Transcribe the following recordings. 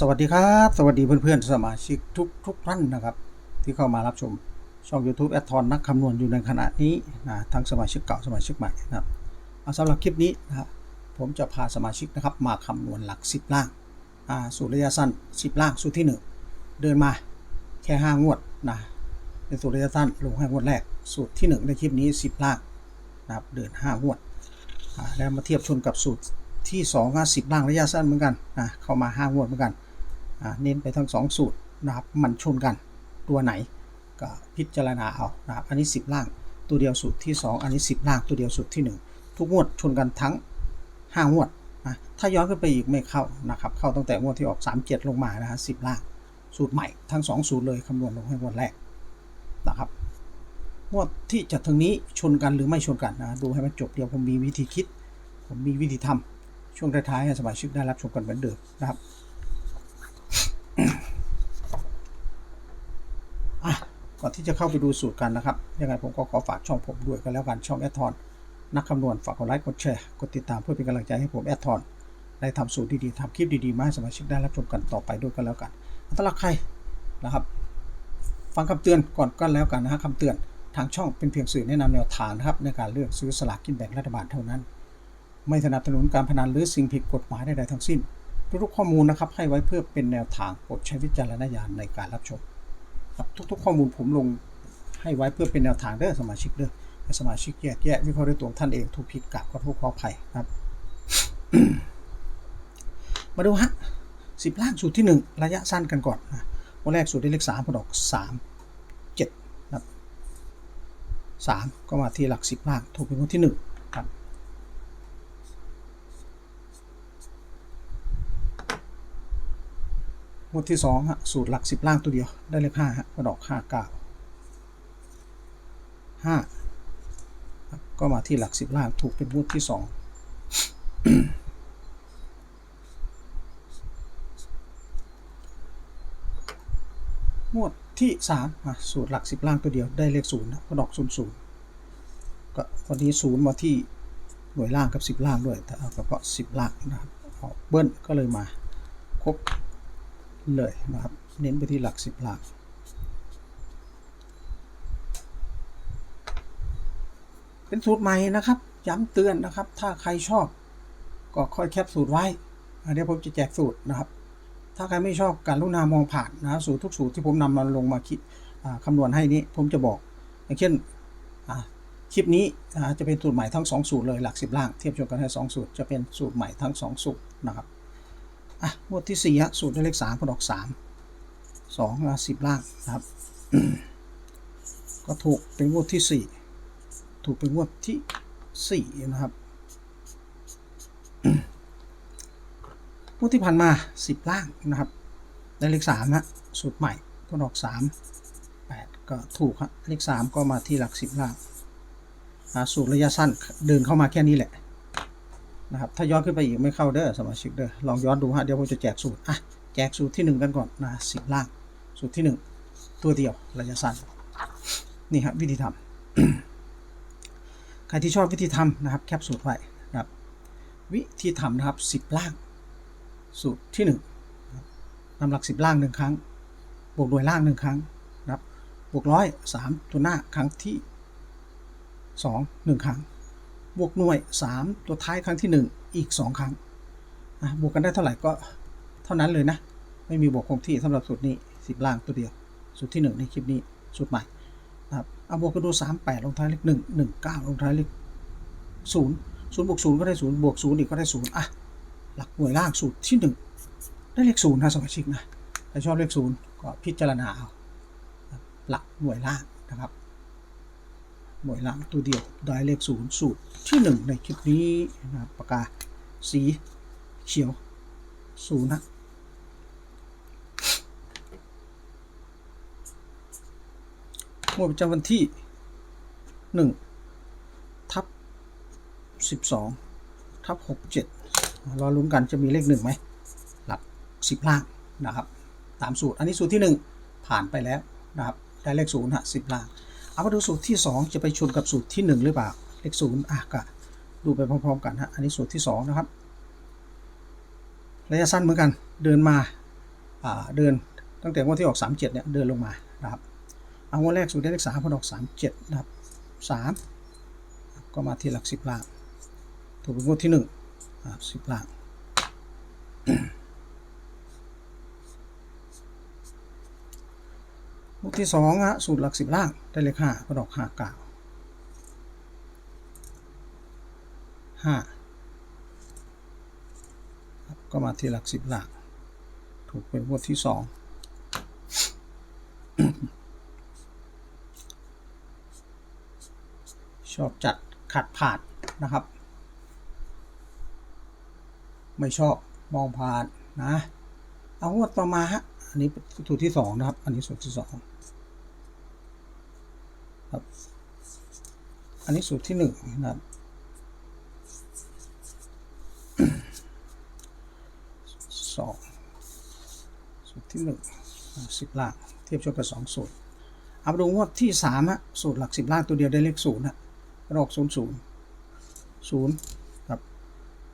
สวัสดีครับ สวัสดีเพื่อนๆ สมาชิกทุกทุกท่านนะครับ ที่เข้ามารับชมช่อง YouTube แอดทอนนักคำนวณอยู่ในขณะนี้นะทั้งสมาชิกเก่าสมาชิกใหม่นะครับสำหรับคลิปนี้นะครับผมจะพาสมาชิกนะครับมาคำนวณหลัก 10 ล่างสูตรระยะสั้น 10 ล่างสูตรที่ 1 เดินมาแค่ 5 งวดนะเป็นสูตรระยะสั้นลงให้งวดแรก สูตรที่ 1 ในคลิปนี้ 10 ล่างนะครับเดิน 5 งวดแล้วมาเทียบชนกับสูตร ที่2ก็10ล่างระยะสั้นเหมือนกันนะเข้ามา5งวดเหมือนกันเน้นไปทั้ง 2 สูตรนะครับมันชนกันตัวไหนก็พิจารณาเอานะครับอันนี้ 10 ล่างตัวเดียวสูตรที่ 2 อันนี้ 10 ล่างตัวเดียวสูตรที่ 1 ทุกงวดชนกันทั้ง5งวดนะถ้าย้อนขึ้นไปอีกไม่เข้านะครับเข้าตั้งแต่งวดที่ออก 37 ลงมานะฮะ10ล่างสูตรใหม่ทั้ง 2 สูตรเลยคำนวณลงให้งวดแรกนะครับงวดที่จะถึงนี้ชนกันหรือไม่ชนกันนะดูให้มันจบเดียวผมมีวิธีคิด ผมมีวิธีทำ ช่วงท้ายๆให้สมาชิกได้รับชมกันเหมือนเดิมนะครับก่อนที่จะเข้าไปดูสูตรกันนะครับยังไงผมก็ขอฝากช่องผมด้วยกันแล้วกันช่องแอดทอนนักคำนวณฝากกดไลค์กดแชร์กดติดตามเพื่อเป็นกำลังใจให้ผมแอดทอนได้ทำสูตรดีๆทำคลิปดีๆมาให้สมาชิกได้รับชมกันต่อไปด้วยกันแล้วกันสำหรับใครนะครับ ฟังคำเตือนก่อนก็แล้วกันนะฮะคำเตือนทางช่องเป็นเพียงสื่อแนะนำแนวทางนะครับในการเลือกซื้อสลากกินแบ่งรัฐบาลเท่านั้น ไม่สนับสนุนการพนันหรือสิ่งผิดกฎหมายใดๆทั้งสิ้น ทุกๆข้อมูลนะครับให้ไว้เพื่อเป็นแนวทางโปรดใช้วิจารณญาณในการรับชมครับทุกๆ ข้อมูลผมลงให้ไว้เพื่อเป็นแนวทางเด้อสมาชิกเด้อสมาชิกแยกแยะวิเคราะห์ด้วยตัวท่านเองถูกผิดกลับก็ทุกขออภัยครับ มาดูฮะสิบล่างสูตรที่ 1 ระยะสั้นกันก่อนนะวันแรกสูตรได้เลขสามผลออกสามเจ็ดครับสามก็มาที่หลักสิบล่างถูกเป็นคนที่ 1 วดที่สองฮะสูตรหลักสิบล่างตัวเดียว ได้เลขห้าฮะกระดอกห้าเก้าห้าก็มาที่หลักสิบล่างถูกเป็นงวดที่สองงวดที่สามอะสูตรหลักสิบล่างตัวเดียว ได้เลขศูนย์นะกระดอกศูนย์ศูนย์ก็วันนี้ศูนย์มาที่หน่วยล่างกับสิบล่างด้วยแต่เอาเฉพาะสิบล่างนะครับเอาเบิ้ลก็เลยมาครบ เลยนะครับ เน้นไปที่หลักสิบหลัก เป็นสูตรใหม่นะครับ ย้ำเตือนนะครับ ถ้าใครชอบ ก็ค่อยแคปสูตรไว้อะเดี๋ยวผมจะแจกสูตรนะครับ ถ้าใครไม่ชอบการลุนามองผ่านนะสูตรทุกสูตรที่ผมนำมาลงมาคิดคำนวณให้นี้ผมจะบอก อย่างเช่นคลิปนี้จะเป็นสูตรใหม่ทั้ง 2 สูตรเลยหลัก 10 ล่างเทียบชนกันให้2สูตรจะเป็นสูตรใหม่ทั้ง 2 สูตรนะครับ อะงวดที่สี่ฮะสูตรได้เลขสามพอดอกสามสองมาสิบล่างนะครับ ก็ถูกเป็นงวดที่สี่ถูกเป็นงวดที่สี่นะครับงวดที่ผ่านมาสิบล่างนะครับ ได้เลขสามฮะสูตรใหม่พอดอกสามแปดก็ถูกฮะเลขสามก็มาที่หลักสิบล่างอ่าสูตรระยะสั้นเดินเข้ามาแค่นี้แหละ นะครับ ถ้าย้อนขึ้นไปอีกไม่เข้าเด้อสมาชิกเด้อ ลองย้อนดูฮะ เดี๋ยวผมจะแจกสูตร อะ แจกสูตรที่หนึ่งกันก่อนนะสิบล่าง สูตรที่หนึ่งตัวเดียวระยะสั้น นี่ครับวิธีทำ ใครที่ชอบวิธีทำนะครับ แคปสูตรไว้นะครับ วิธีทำนะครับสิบล่าง สูตรที่หนึ่งนำหลักสิบล่างหนึ่งครั้ง บวกหน่วยล่างหนึ่งครั้งนะครับ บวกร้อยสามตัวหน้าครั้งที่สองหนึ่งครั้ง บวกหน่วย 3 ตัวท้ายครั้งที่ 1 อีก 2 ครั้งอะบวกกันได้เท่าไหร่ก็เท่านั้นเลยนะ ไม่มีบวกคงที่สำหรับสูตรนี้ 10 ล่างตัวเดียว สูตรที่ 1 ในคลิปนี้ สูตรใหม่นะครับเอาบวกกันดู 3 8 ลงท้ายเลข1 1 9 ลงท้ายเลข0 0บวก0ก็ได้ 0 บวก0อีกก็ได้ 0 อะ หลักหน่วยล่างสูตรที่ 1 ได้เลข0นะสมาชิกนะถ้าชอบเลข0ก็พิจารณาเอาหลักหน่วยล่างนะครับ หน่วยหล่างตัวเดียวได้เลขศูนย์สูตรที่หนึ่งในคลิปนี้นะครับปากกาสีเขียวศูนย์นะงวดประจำวันที่หนึ่งทับสิบสองทับหกเจ็ดรอลุ้นกันจะมีเลขหนึ่งไหม หลักสิบล่างนะครับ ตามสูตร อันนี้สูตรที่หนึ่งผ่านไปแล้วนะครับ ได้เลขศูนย์ฮะสิบล่าง เอามาดูสูตรที่ 2 จะไปชนกับสูตรที่ 1 หรือเปล่าเลขศูนย์อะก็ดูไปพร้อมๆกันฮะอันนี้สูตรที่ 2 นะครับ ระยะสั้นเหมือนกันเดินมาอ่าเดินตั้งแต่งวดที่ออก 37เนี่ยเดินลงมานะครับเอางวดแรกสูตรได้เลขสามพอออก37นะครับสามก็มาที่หลักสิบล่างถูกเป็นงวดที่หนึ่งนะครับสิบล่าง งวดที่สองฮะสูตรหลักสิบล่างได้เลขห้าพอออกห้าเก้าห้าก็มาที่หลักสิบล่างถูกเป็นงวดที่สองชอบจัดขัดผ่านนะครับ ไม่ชอบมองผ่านนะ เอางวดต่อมาฮะ อันนี้สูตรที่สองนะครับ อันนี้สูตรที่สอง ครับ อันนี้สูตรที่หนึ่งนะครับ สองสูตรที่หนึ่งสิบล่างเทียบชนกับสองสูตรเอาดูงวดที่สามฮะสูตรหลักสิบล่างตัวเดียวได้เลขศูนย์ฮะรอกศูนย์ศูนย์ศูนย์ครับ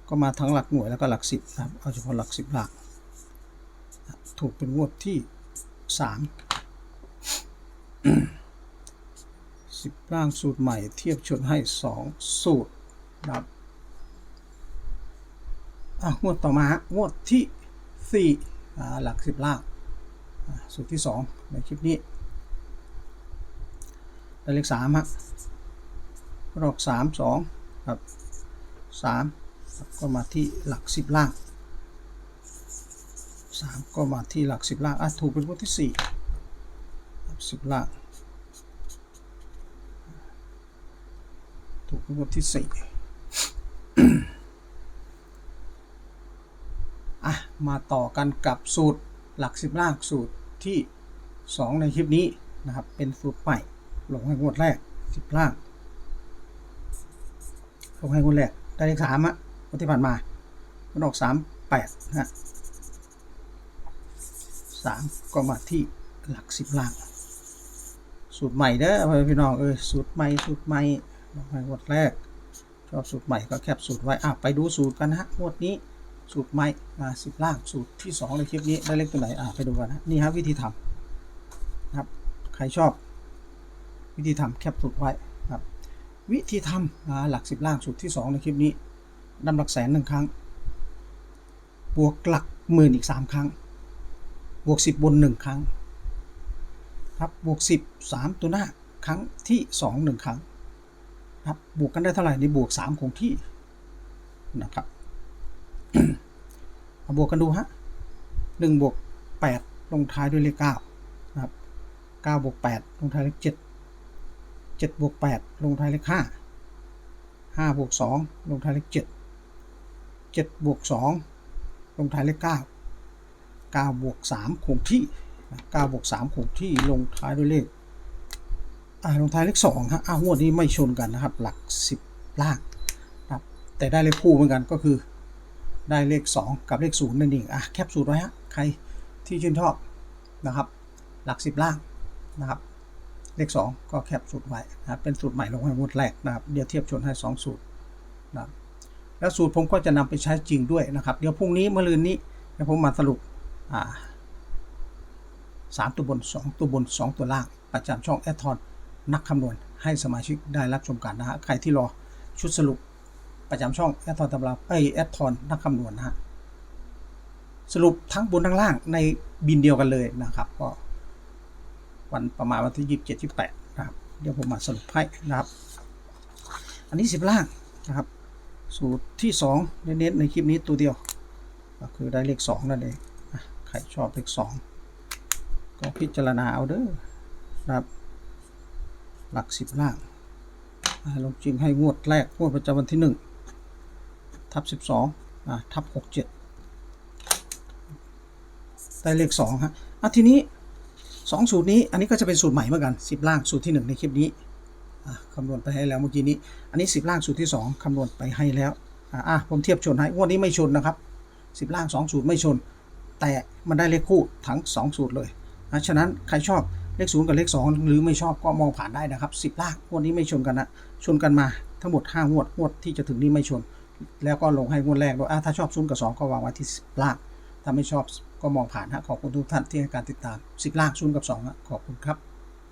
ก็มาทั้งหลักหน่วยแล้วก็หลักสิบนะครับ เอาเฉพาะหลักสิบหล่างถูกเป็นงวดที่สาม สิบล่างสูตรใหม่เทียบชนให้สองสูตรครับอะงวดต่อมาฮะงวดที่สี่อ่าหลักสิบล่างสูตรที่สองในคลิปนี้ได้เลขสามฮะรอกสามสองครับสามก็มาที่หลักสิบล่างสามก็มาที่หลักสิบล่างอะถูกเป็นงวดที่สี่สิบล่าง ถูกงวดที่สี่อะ มาต่อกันกับสูตรหลักสิบล่างสูตรที่สองในคลิปนี้นะครับ เป็นสูตรใหม่ลงให้งวดแรกสิบล่างลงให้งวดแรกได้เลขสามอะงวดที่ผ่านมามันออกสามแปดนะฮะสามก็มาที่หลักสิบล่าง สูตรใหม่เด้อพี่น้องเออสูตรใหม่สูตรใหม่ งให้งวดแรก ชอบสูตรใหม่ก็แคปสูตรไว้อะไปดูสูตรกันนะฮะงวดนี้สูตรใหม่มาสิบล่างสูตรที่สองในคลิปนี้ได้เลขตัวไหนอะไปดูกันนะนี่ครับวิธีทำนะครับ ใครชอบ วิธีทำแคปสูตรไว้ครับวิธีทำอ่าหลักสิบล่างสูตรที่สองในคลิปนี้นำหลักแสนหนึ่งครั้ง บวกหลักหมื่นอีกสามครั้ง บวกสิบบนหนึ่งครั้ง ครับ บวกสิบสามตัวหน้า ครั้งที่สองหนึ่ง ครั้งครับบวกกันได้เท่าไหร่นี่บวก 3 คงที่นะครับเอาบวกกันดูฮะ1บวก8ลงท้ายด้วยเลข9นะครับ9บวก8ลงท้ายเลข7 7บวก8ลงท้ายเลข5 5บวก2ลงท้ายเลข7 7บวก2ลงท้ายเลข9 9บวก3คงที่9บวก3คงที่ลงท้ายด้วยเลข อ่าลงท้ายเลขสองฮะอ้าวงวดนี้ไม่ชนกันนะครับ หลักสิบล่างนะครับแต่ได้เลขคู่เหมือนกันก็คือ ได้เลข 2 กับเลข0นั่นเองอะแคปสูตรไว้ฮะใครที่ชื่นชอบนะครับ หลักสิบล่างนะครับ เลข 2 ก็แคปสูตรไว้นะครับเป็นสูตรใหม่ลงให้งวดแรกนะครับเดี๋ยวเทียบชนให้2สูตรนะครับแล้วสูตรผมก็จะนำไปใช้จริงด้วยนะครับ เดี๋ยวพรุ่งนี้เมื่อลืนนี้เดี๋ยวผมมาสรุปอ่าสามตัวบน 2 ตัวบน 2 ตัวล่างประจำช่องแอดทอน นักคำนวณให้สมาชิกได้รับชมกันนะฮะ ใครที่รอชุดสรุปประจำช่องแอดทอนตำราไอแอดทอนนักคำนวณนะฮะ สรุปทั้งบนทั้งล่างในบินเดียวกันเลยนะครับ ก็วันประมาณวันที่ยี่สิบเจ็ดยี่สิบแปดนะครับ เดี๋ยวผมมาสรุปให้นะครับ อันนี้สิบล่างนะครับ สูตรที่สองเน้นๆในคลิปนี้ตัวเดียว ก็คือได้เลขสองนั่นเองอะใครชอบเลขสองก็พิจารณาเอาเด้อนะครับ หลักสิบล่างลงจริงให้งวดแรก งวดประจำวันที่หนึ่งทับสิบสองอ่าทับหกเจ็ดได้เลขสองฮะอะทีนี้สองสูตรนี้ อันนี้ก็จะเป็นสูตรใหม่เหมือนกันสิบล่างสูตรที่หนึ่งในคลิปนี้อะคำนวณไปให้แล้วเมื่อกี้นี้ อันนี้สิบล่างสูตรที่สองคำนวณไปให้แล้วอะอะผมเทียบชนให้งวดนี้ไม่ชนนะครับสิบล่างสองสูตรไม่ชน แต่มันได้เลขคู่ทั้งสองสูตรเลยนะฉะนั้นใครชอบ เลขศูนย์กับเลขสองหรือไม่ชอบก็มองผ่านได้นะครับสิบลากงวดนี้ไม่ชนกันนะชนกันมาทั้งหมดห้างวดงวดที่จะถึงนี้ไม่ชน แล้วก็ลงให้งวดแรกด้วยถ้าชอบศูนย์กับสองก็วางไว้ที่สิบลากถ้าไม่ชอบก็มองผ่านฮะขอบคุณทุกท่านที่ให้การติดตาม10ลากศูนย์กับ2นะขอบคุณครับ